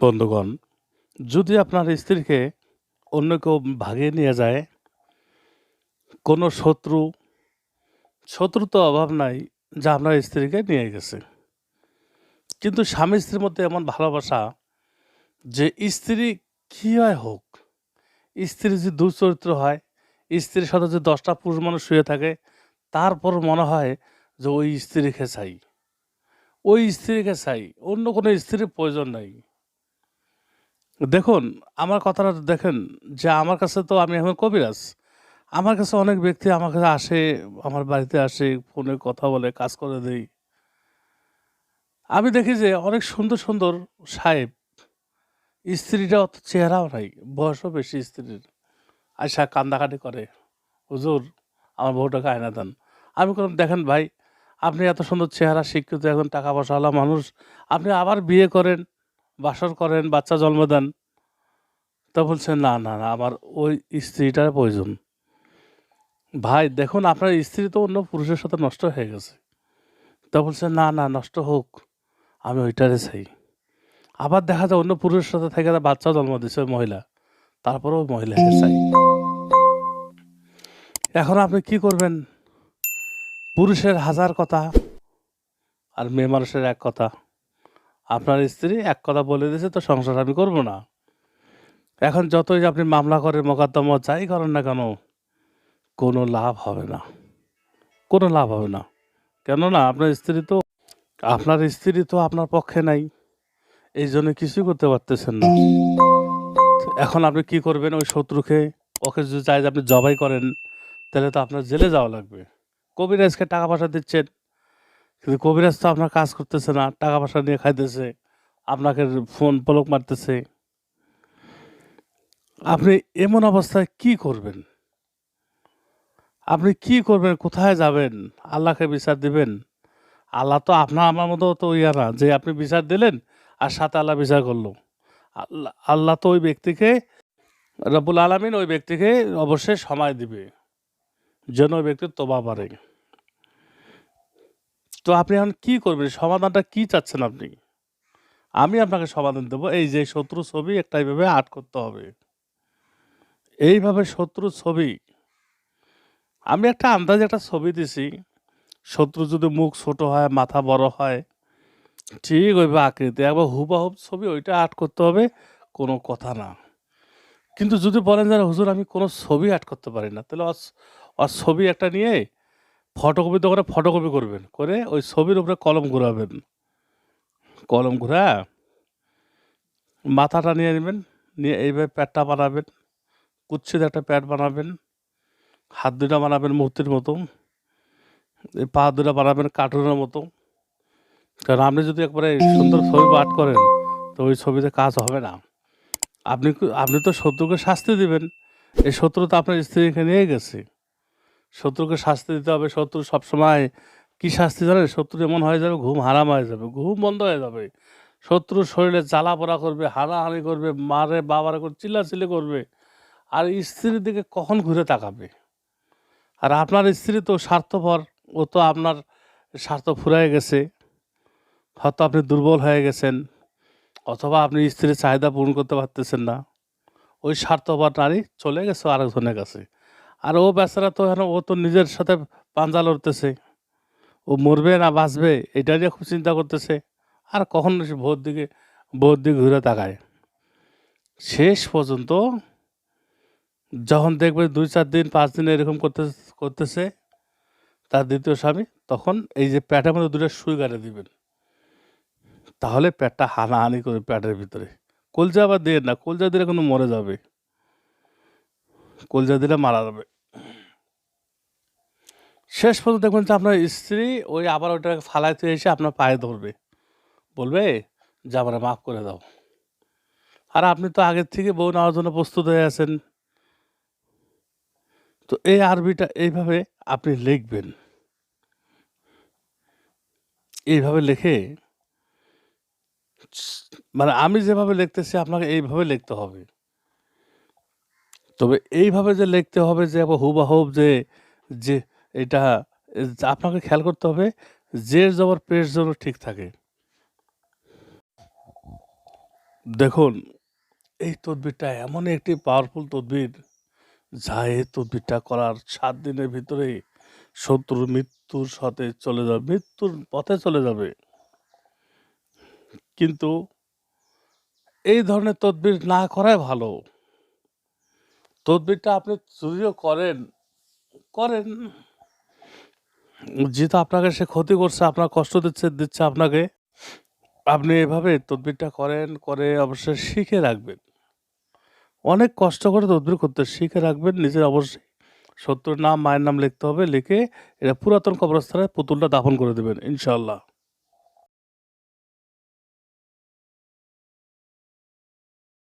বন্ধুগণ, যদি আপনার স্ত্রীকে অন্য কেউ ভাগিয়ে নিয়ে যায়, কোনো শত্রু শত্রু তো অভাব নাই যা আপনার স্ত্রীকে নিয়ে গেছে। কিন্তু স্বামী স্ত্রীর মধ্যে এমন ভালোবাসা যে স্ত্রী কী হয় হোক স্ত্রী যদি দুচরিত্র হয়, স্ত্রীর সাথে যদি দশটা পুরুষ মানুষ শুয়ে থাকে, তারপর মনে হয় যে ওই স্ত্রীকে চাই। ওই স্ত্রীকে চাই, অন্য কোনো স্ত্রীর প্রয়োজন নাই। দেখুন, আমার কথাটা দেখেন যে আমার কাছে তো আমি এখন কবিরাজ। আমার কাছে অনেক ব্যক্তি আমার কাছে আসে, আমার বাড়িতে আসে, ফোনে কথা বলে, কাজ করে দেই। আমি দেখি যে অনেক সুন্দর সুন্দর সাহেব, স্ত্রীটা অত চেহারাও নাই, বয়সও বেশি স্ত্রীর। আয়সা কান্দাকাটি করে, হুজুর, আমার বউটাকে আয়না দেন। আমি কোনো দেখেন ভাই, আপনি এত সুন্দর চেহারা, শিক্ষিত এখন টাকা পয়সাওয়ালা মানুষ, আপনি আবার বিয়ে করেন বাসর করেন, বাচ্চা জন্ম দেন, তা বলছেন না না না, আমার ওই স্ত্রীটার প্রয়োজন। ভাই, দেখুন, আপনার স্ত্রী তো অন্য পুরুষের সাথে নষ্ট হয়ে গেছে। তা বলছেন না না, নষ্ট হোক, আমি ওইটারে চাই। আবার দেখা যায়, অন্য পুরুষের সাথে থেকে বাচ্চা জন্ম দিচ্ছে ওই মহিলা। তারপরে ওই মহিলাকে চাই। এখন আপনি কি করবেন? পুরুষের হাজার কথা আর মেয়ে মানুষের এক কথা। আপনার স্ত্রী এক কথা বলে দিয়েছে, তো সংসার আমি করব না। এখন যতই আপনি মামলা করেন মোকদ্দমা যাই করেন না কেন, কোনো লাভ হবে না। কোনো লাভ হবে না। কেননা আপনার স্ত্রী তো, আপনার স্ত্রী তো আপনার পক্ষে নাই। এই জন্য কিছুই করতে পারতেছেন না। এখন আপনি কি করবেন ওই শত্রুকে? ওকে যদি চাই আপনি জবাই করেন, তাহলে তো আপনার জেলে যাওয়া লাগবে। কবিরাজকে টাকা পয়সা দিচ্ছেন কিন্তু কবিরাজ তো আপনার কাজ করতেছে না, টাকা পয়সা নিয়ে খাইতেছে, আপনাকে ফোন পলক মারতেছে। আপনি এমন অবস্থায় কি করবেন? আপনি কি করবেন? কোথায় যাবেন? আল্লাহকে বিচার দিবেন? আল্লাহ তো আপনার আমার মতো তো ইয়া না, যে আপনি বিচার দিলেন আর সাথে আল্লাহ বিচার করল। আল্লাহ আল্লাহ তো ওই ব্যক্তিকে রবুল আলমিন ওই ব্যক্তিকে অবশ্যই সময় দিবে, যেন ওই ব্যক্তির তোবা পারে। তো আপনি এখন কি করবেন? সমাধানটা কি চাচ্ছেন আপনি? আমি আপনাকে সমাধান দেবো। এই যে শত্রু ছবি, একটা এইভাবে আর্ট করতে হবে। এইভাবে শত্রু ছবি। আমি একটা আন্দাজে একটা ছবি দিছি। শত্রু যদি মুখ ছোট হয়, মাথা বড় হয়, ঠিক ওইভাবে আকৃতি। একবার হুবাহুব ছবি, ওইটা আর্ট করতে হবে, কোনো কথা না। কিন্তু যদি বলেন যে হুজুর, আমি কোনো ছবি আর্ট করতে পারি না। তাহলে ছবি একটা নিয়ে ফটোকপি দোকানে ফটোকপি করবেন। করে ওই ছবির উপরে কলম ঘুরাবেন। কলম ঘুরা, মাথাটা নিয়ে নেবেন, নিয়ে এইভাবে প্যাটটা বানাবেন, কুচ্ছিত একটা প্যাট বানাবেন, হাত দুটা বানাবেন মূর্তির মতো, এই পা দুটা বানাবেন কার্টুনের মতো। কারণ আপনি যদি একবারে সুন্দর ছবি আর্ট করেন, তো ওই ছবিতে কাজ হবে না। আপনি আপনি তো শত্রুকে শাস্তি দিবেন। এই শত্রু তো আপনার স্ত্রীকে নিয়ে গেছে। শত্রুকে শাস্তি দিতে হবে, শত্রু সবসময় কী শাস্তি জানেন শত্রু এমন হয়ে যাবে, ঘুম হারাম হয়ে যাবে, ঘুম বন্ধ হয়ে যাবে। শত্রুর শরীরে জ্বালা পোড়া করবে, হানাহানি করবে, মারে বাবারে করে চিল্লাচিল্লি করবে। আর স্ত্রীর দিকে কখন ঘুরে তাকাবে? আর আপনার স্ত্রী তো স্বার্থপর, ও তো আপনার স্বার্থ ফুরায় গেছে। হয়তো আপনি দুর্বল হয়ে গেছেন, অথবা আপনি স্ত্রীর চাহিদা পূরণ করতে পারতেছেন না। ওই স্বার্থপর নারী চলে গেছে আরেকজনের কাছে। আর ও বেচারা তো ও তো নিজের সাথে পাঞ্জা লড়তেছে। ও মরবে না, বাঁচবে, এটা নিয়ে খুব চিন্তা করতেছে। আর কখন সে ভোর দিকে ভোর দিকে ঘুরে তাকায়। শেষ পর্যন্ত যখন দেখবে দুই চার দিন, পাঁচ দিন এরকম করতে করতেছে, তার দ্বিতীয় স্বামী, তখন এই যে প্যাটের মধ্যে দুটো সুই গাড়ে দিবেন। তাহলে প্যাটটা হানাহানি করে প্যাটের ভিতরে। কলজা আবার দিয়ে না, কলজা দিলে কোনো মরে যাবে। কলজা দিলে মারা যাবে। শেষ পর্যন্ত দেখবেন যে আপনার স্ত্রী ওই আবার ওইটাকে ফালাইতে এসে আপনার পায়ে ধরবে। বলবে, যে আমার মাফ করে দাও। আর আপনি তো আগের থেকে বউ নেওয়ার জন্য প্রস্তুত হয়ে আছেন। তো এই আরবিটা এইভাবে আপনি লিখবেন। এইভাবে লিখে মানে আমি যেভাবে লিখতেছি আপনাকে এইভাবে লিখতে হবে। তবে এইভাবে যে লিখতে হবে যে হুবাহুব যে যে এটা আপনাকে খেয়াল করতে হবে জের জবর পেশ যেন ঠিক থাকে। দেখুন, এই তদবিরটা এমন একটি পাওয়ারফুল তদবির, যা এই তদবিরটা করার সাত দিনের ভিতরেই শত্রুর মৃত্যুর সাথে চলে যাবে, মৃত্যুর পথে চলে যাবে। কিন্তু এই ধরনের তদবির না করাই ভালো। তদবিরটা আপনি যদিও করেন করেন। যেহেতু আপনাকে সে ক্ষতি করছে, আপনার কষ্ট দিচ্ছে দিচ্ছে আপনাকে, আপনি এভাবে তদবিরটা করেন, করে অবশ্যই শিখে রাখবেন। অনেক কষ্ট করে তদবির করতে শিখে রাখবেন, নিজের অবশ্যই শত্রুর নাম, মায়ের নাম লিখতে হবে, লিখে এটা পুরাতন কবরস্থানে পুতুলটা দাফন করে দেবেন ইনশাল্লাহ